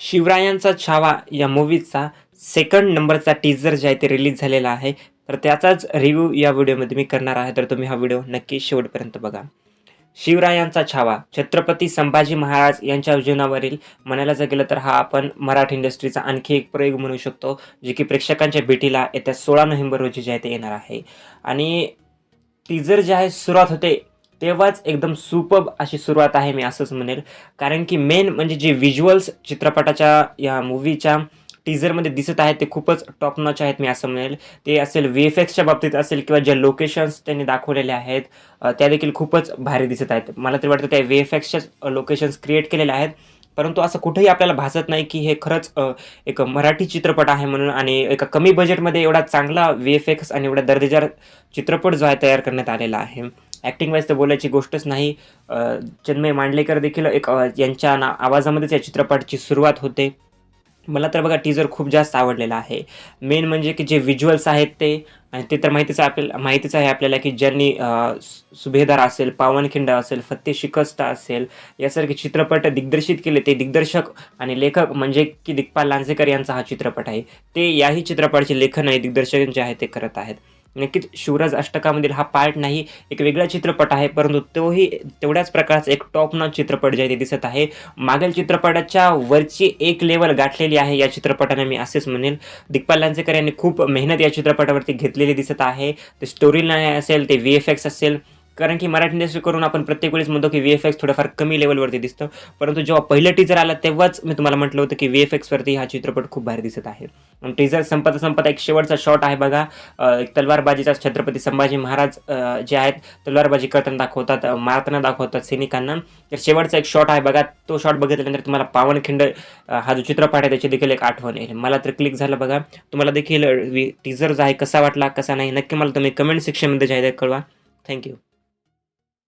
शिवरायांचा छावा या मूवीचा सेकंड नंबरचा टीजर जे आहे ते रिलीज झालेला आहे. तर त्याचाच रिव्ह्यू या व्हिडिओमध्ये मी करणार आहे. तर तुम्ही हा व्हिडिओ नक्की शेवटपर्यंत बघा. शिवरायांचा छावा. छत्रपती संभाजी महाराज यांच्या जीवनावरील म्हणायला जर गेलं तर हा आपण मराठी इंडस्ट्रीचा आणखी एक प्रयोग म्हणू शकतो जे की प्रेक्षकांच्या भेटीला येत्या सोळा नोव्हेंबर रोजी जे आहे ते येणार आहे. आणि टीजर जे आहे सुरुवात होते तेव्हाच एकदम सुपब अशी सुरुवात आहे मी असंच म्हणेल. कारण की मेन म्हणजे जे व्हिज्युअल्स चित्रपटाच्या या मूवीच्या टीझरमध्ये दिसत आहेत ते खूपच टॉप नॉच आहेत मी असं म्हणेल. ते असेल व्ही एफ एक्सच्या बाबतीत असेल किंवा ज्या लोकेशन्स त्यांनी दाखवलेल्या आहेत त्या देखील खूपच भारी दिसत आहेत. मला तरी वाटतं त्या व्ही एफ एक्सच्याच लोकेशन्स क्रिएट केलेल्या आहेत. परंतु असं कुठेही आपल्याला भासत नाही की हे खरंच एक मराठी चित्रपट आहे म्हणून आणि एका कमी बजेटमध्ये एवढा चांगला व्ही एफ एक्स आणि एवढा दर्जेदार चित्रपट जो आहे तयार करण्यात आलेला आहे. ॲक्टिंग वाईज तर बोलायची गोष्टच नाही. चन्मय चिन्मय मांडलेकर देखील एक यांच्या ना आवाजामध्येच या चित्रपटाची सुरुवात होते. मला तर बघा टीजर खूप जास्त आवडलेला आहे. मेन म्हणजे की जे व्हिज्युअल्स आहेत ते आणि ते तर माहितीच आपल्याला माहितीच आहे आपल्याला की ज्यांनी सुभेदार असेल पावनखिंड असेल फत्ते शिकस्त असेल यासारखे चित्रपट दिग्दर्शित केले ते दिग्दर्शक आणि लेखक म्हणजे की दिग्पाल लांजेकर यांचा हा चित्रपट आहे. ते याही चित्रपटाचे लेखन आणि दिग्दर्शक जे आहे ते करत आहेत. नक्कीच शिवराज अष्टकामधील हा पार्ट नाही एक वेगळा चित्रपट आहे परंतु तोही तेवढ्याच प्रकारचा एक टॉप नॉच चित्रपट जे ते दिसत आहे. मागील चित्रपटाच्या वरची एक लेवल गाठलेली आहे या चित्रपटाने मी असेच म्हणेल. दिग्पाल लांजेकर यांनी खूप मेहनत या चित्रपटावरती घेतलेली दिसत आहे. ते स्टोरी लाईन असेल ते व्ही एफ एक्स असेल कारण की मराठी इंडस्ट्री करून आपण प्रत्येक वेळेस म्हणतो की व्ही एफ एक्स थोडंफार कमी लेवलवरती दिसतं. परंतु जेव्हा पहिलं टीजर आलं तेव्हाच मी तुम्हाला म्हटलं होतं की व्ही एफ एक्सवरती हा चित्रपट खूप भारी दिसत आहे. टीजर संपता संपता एक शेवटचा शॉट आहे बघा. एक तलवारबाजीचा छत्रपती संभाजी महाराज जे आहेत तलवारबाजी करताना दाखवतात मारताना दाखवतात सैनिकांना. तर शेवटचा एक शॉट आहे बघा. तो शॉट बघितल्यानंतर तुम्हाला पावनखिंड हा जो चित्रपट आहे त्याची देखील एक आठवण येईल. मला तर क्लिक झालं बघा. तुम्हाला देखील टीजर जो आहे कसा वाटला कसा नाही नक्की मला तुम्ही कमेंट सेक्शनमध्ये जाहीर कळवा. थँक्यू